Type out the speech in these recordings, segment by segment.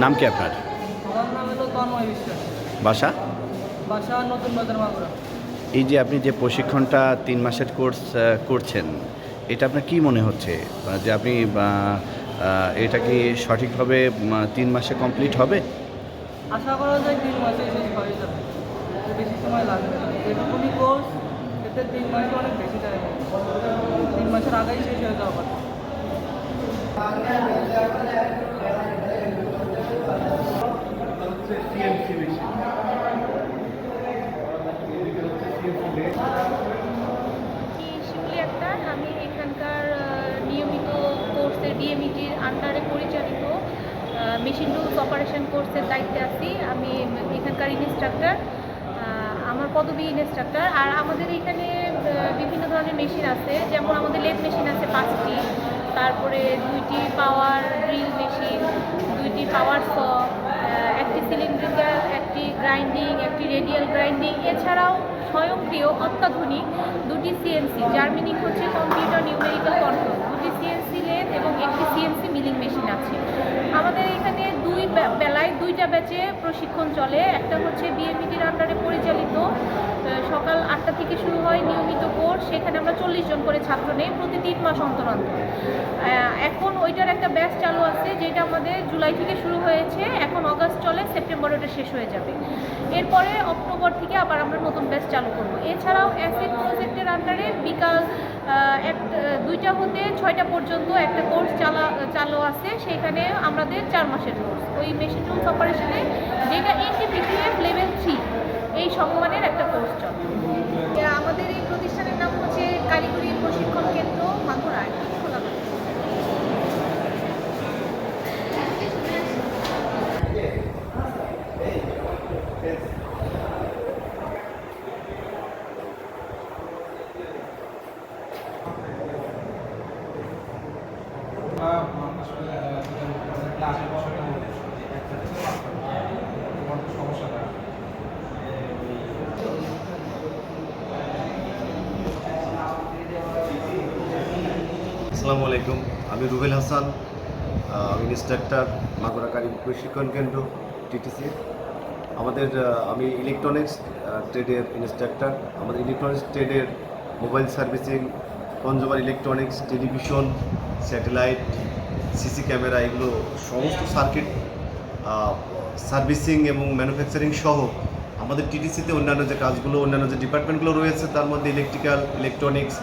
নাম কি আপনার বাসা? বাসা নতুন বাজার মাগুরা। এই যে আপনি যে প্রশিক্ষণটা তিন মাসের কোর্স করছেন এটা আপনার কি মনে হচ্ছে? যে আপনি এটা কি সঠিকভাবে তিন মাসে কমপ্লিট হবে? আশা করা যায় তিন মাসে শেষ হয়ে যাবে। বেশি সময় লাগবে না। যেটুকুনি কোর্স এতে তিন মাসে অনেক বেশি টাইম তিন মাসের আগেই শেষ হয়ে যাওয়া কথা কি শিবলি আক্তার আমি এখানকার আহ, নিয়মিত কোর্সের ডিএমইটির আন্ডারে পরিচালিত মেশিন রুলস অপারেশন কোর্সের দায়িত্বে আছি। আমি এখানকার ইনস্ট্রাক্টর আমার পদবি ইনস্ট্রাক্টর আর আমাদের এখানে বিভিন্ন ধরনের মেশিন আছে। যেমন আমাদের লেদ মেশিন আছে পাঁচটি। তারপরে দুইটি পাওয়ার ড্রিল মেশিন দুইটি পাওয়ার স একটি সিলিন্ড্রিক্যাল একটি গ্রাইন্ডিং একটি রেডিয়াল গ্রাইন্ডিং এছাড়াও স্বয়ংক্রিয়, অত্যাধুনিক দুটি সিএনসি যার মিনিং হচ্ছে কম্পিউটার নিউমেরিক্যাল কন্ট্রোল লেদ এবং একটি সিএনসি মিলিং মেশিন আছে। আমাদের এখানে দুই বেলায় দুইটা ব্যাচে প্রশিক্ষণ চলে। একটা হচ্ছে বিএমইটির আন্ডারে পরিচালিত সকাল আটটা থেকে শুরু হয় নিয়মিত কোর্স। সেখানে আমরা চল্লিশ জন করে ছাত্র নেই, প্রতি তিন মাস অন্তর অন্তর। এখন ওইটার একটা ব্যাচ চালু আছে, যেটা আমাদের জুলাই থেকে শুরু হয়েছে। এখন অগাস্ট চলে, সেপ্টেম্বর ওটা শেষ হয়ে যাবে। এরপরে অক্টোবর থেকে আবার আমরা নতুন ব্যাচ চালু করব। এছাড়াও অ্যাসিড প্রজেক্টের আন্ডারে বিকাল এক দুইটা হতে ছয়টা পর্যন্ত একটা কোর্স চালা, চালু আছে। সেখানে আমাদের চার মাসের কোর্স। ওই মেশিন রুমস অপারেশনে যেটা এনটিপিপিএফ লেভেল থ্রি এই সম্মানের একটা কোর্স চলে। আমাদের এই প্রতিষ্ঠানের নাম হচ্ছে কারিগরি প্রশিক্ষণ কেন্দ্র মাগুরায় খোলাঘাট আসসালামু আলাইকুম। আমি রুবেল হাসান আমি ইনস্ট্রাক্টর, মাগুরাকারী প্রশিক্ষণ কেন্দ্র, টিটিসি। আমাদের আমি ইলেকট্রনিক্স ট্রেডের ইনস্ট্রাক্টর। আমাদের electronics ট্রেডের mobile servicing consumer electronics, television, satellite, CC camera, এগুলো সমস্ত সার্কিট সার্ভিসিং এবং ম্যানুফ্যাকচারিং সহ আমাদের টিটিসিতে অন্যান্য যে কাজগুলো, অন্যান্য যে ডিপার্টমেন্টগুলো রয়েছে, তার মধ্যে ইলেকট্রিক্যাল, ইলেকট্রনিক্স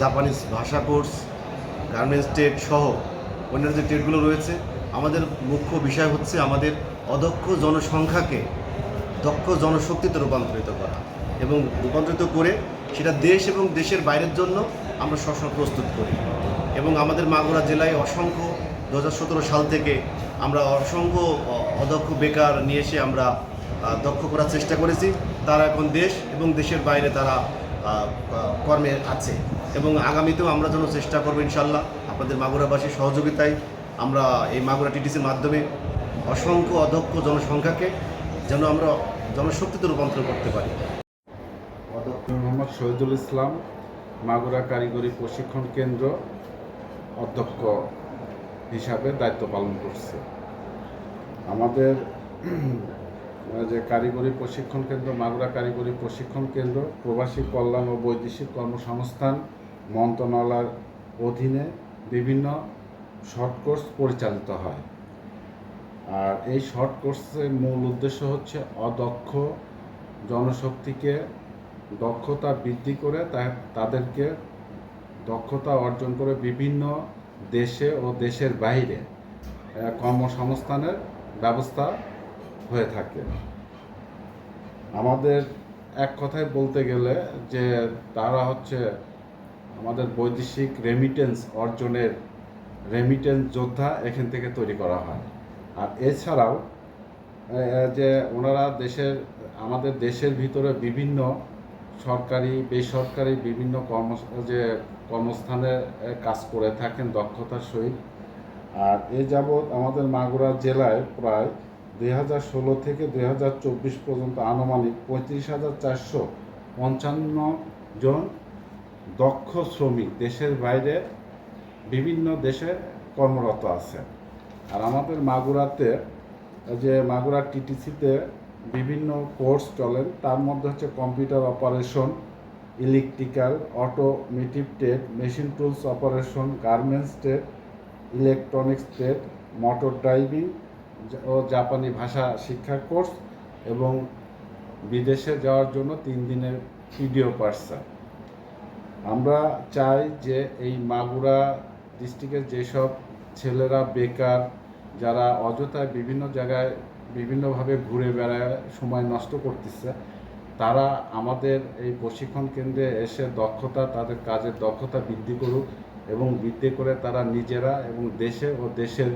জাপানিজ ভাষা কোর্স, গার্মেন্টস ট্রেড সহ অন্যান্য যে ট্রেডগুলো রয়েছে, আমাদের মুখ্য বিষয় হচ্ছে আমাদের অদক্ষ জনসংখ্যাকে দক্ষ জনশক্তিতে রূপান্তরিত করা এবং রূপান্তরিত করে সেটা দেশ এবং দেশের বাইরের জন্য আমরা সবসময় প্রস্তুত করি। এবং আমাদের মাগুরা জেলায় অসংখ্য দু হাজার সতেরো সাল থেকে আমরা অসংখ্য অদক্ষ বেকার নিয়ে এসে আমরা দক্ষ করার চেষ্টা করেছি। তারা এখন দেশ এবং দেশের বাইরে তারা কর্মে আছে। এবং আগামীতেও আমরা যেন চেষ্টা করব ইনশাল্লাহ আপনাদের মাগুরাবাসীর সহযোগিতায় আমরা এই মাগুরা টিটিসির মাধ্যমে অসংখ্য অধ্যক্ষ জনসংখ্যাকে যেন আমরা জনশক্তিতে রূপান্তর করতে পারি। অধ্যক্ষ মোহাম্মদ শহীদুল ইসলাম, মাগুরা কারিগরি প্রশিক্ষণ কেন্দ্র অধ্যক্ষ হিসাবে দায়িত্ব পালন করছে। আমাদের যে কারিগরি প্রশিক্ষণ কেন্দ্র, মাগুরা কারিগরি প্রশিক্ষণ কেন্দ্র, প্রবাসী কল্যাণ ও বৈদেশিক কর্মসংস্থান মন্ত্রণালয়ের অধীনে বিভিন্ন শর্ট কোর্স পরিচালিত হয়। আর এই শর্ট কোর্সের মূল উদ্দেশ্য হচ্ছে অদক্ষ জনশক্তিকে দক্ষতা বৃদ্ধি করে তাদেরকে দক্ষতা অর্জন করে বিভিন্ন দেশে ও দেশের বাইরে কর্মসংস্থানের ব্যবস্থা হয়ে থাকে। আমাদের এক কথায় বলতে গেলে যে তারা হচ্ছে আমাদের বৈদেশিক রেমিটেন্স অর্জনের রেমিটেন্স যোদ্ধা এখান থেকে তৈরি করা হয়। আর এছাড়াও যে ওনারা দেশের, আমাদের দেশের ভিতরে বিভিন্ন সরকারি, বেসরকারি বিভিন্ন কর্ম, যে কর্মস্থানে কাজ করে থাকেন দক্ষতার সহিত। আর এ যাবৎ আমাদের মাগুরা জেলায় প্রায় দুই হাজার ষোলো থেকে দুই হাজার চব্বিশ পর্যন্ত আনুমানিক পঁয়ত্রিশ হাজার চারশো পঞ্চান্ন জন দক্ষ শ্রমিক, দেশের বাইরে বিভিন্ন দেশে কর্মরত আছে আর আমাদের মাগুরাতে যে মাগুরা টিটিসিতে বিভিন্ন কোর্স চলেন, তার মধ্যে হচ্ছে computer operation, electrical, automotive trade machine tools operation, garments trade electronics trade motor driving ও জাপানি ভাষা শিক্ষা কোর্স এবং বিদেশে যাওয়ার জন্য তিন দিনের ভিডিও পার্সা আমরা চাই যে এই মাগুরা ডিস্ট্রিক্টের যেসব ছেলেরা বেকার, যারা অযথায় বিভিন্ন জায়গায় বিভিন্নভাবে ঘুরে বেড়ায়, সময় নষ্ট করতেছে, তারা আমাদের এই প্রশিক্ষণ কেন্দ্রে এসে দক্ষতা, তাদের কাজের দক্ষতা বৃদ্ধি করুক এবং বৃদ্ধি করে তারা নিজেরা এবং দেশে ও দেশের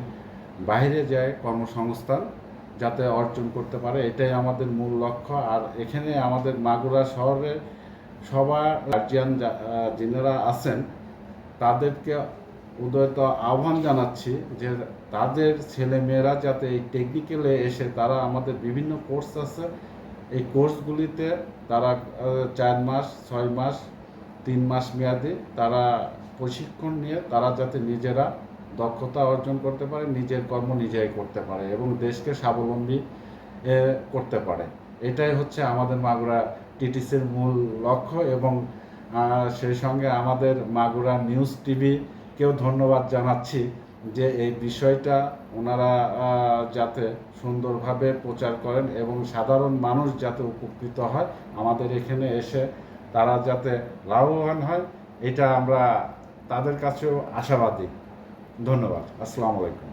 বাইরে যায় কর্মসংস্থান যাতে অর্জন করতে পারে, এটাই আমাদের মূল লক্ষ্য। আর এখানে আমাদের মাগুরা শহরে সবার গার্জিয়ান যিনারা আছেন, তাদেরকে উদয়ত আহ্বান জানাচ্ছি যে তাদের ছেলে মেয়েরা যাতে এই টেকনিক্যালে এসে তারা আমাদের বিভিন্ন কোর্স আছে। এই কোর্সগুলিতে তারা চার মাস, ছয় মাস, তিন মাস মেয়াদে তারা প্রশিক্ষণ নিয়ে তারা যাতে নিজেরা দক্ষতা অর্জন করতে পারে, নিজের কর্ম নিজেই করতে পারে এবং দেশকে স্বাবলম্বী করতে পারে। এটাই হচ্ছে আমাদের মাগুরা টিটিসির মূল লক্ষ্য এবং সেই সঙ্গে আমাদের মাগুরা নিউজ টিভিকেও ধন্যবাদ জানাচ্ছি যে এই বিষয়টা ওনারা যাতে সুন্দরভাবে প্রচার করেন এবং সাধারণ মানুষ যাতে উপকৃত হয় আমাদের এখানে এসে তারা যাতে লাভবান হয়, এটা আমরা তাদের কাছেও আশাবাদী। ধন্যবাদ। আসসালামু আলাইকুম।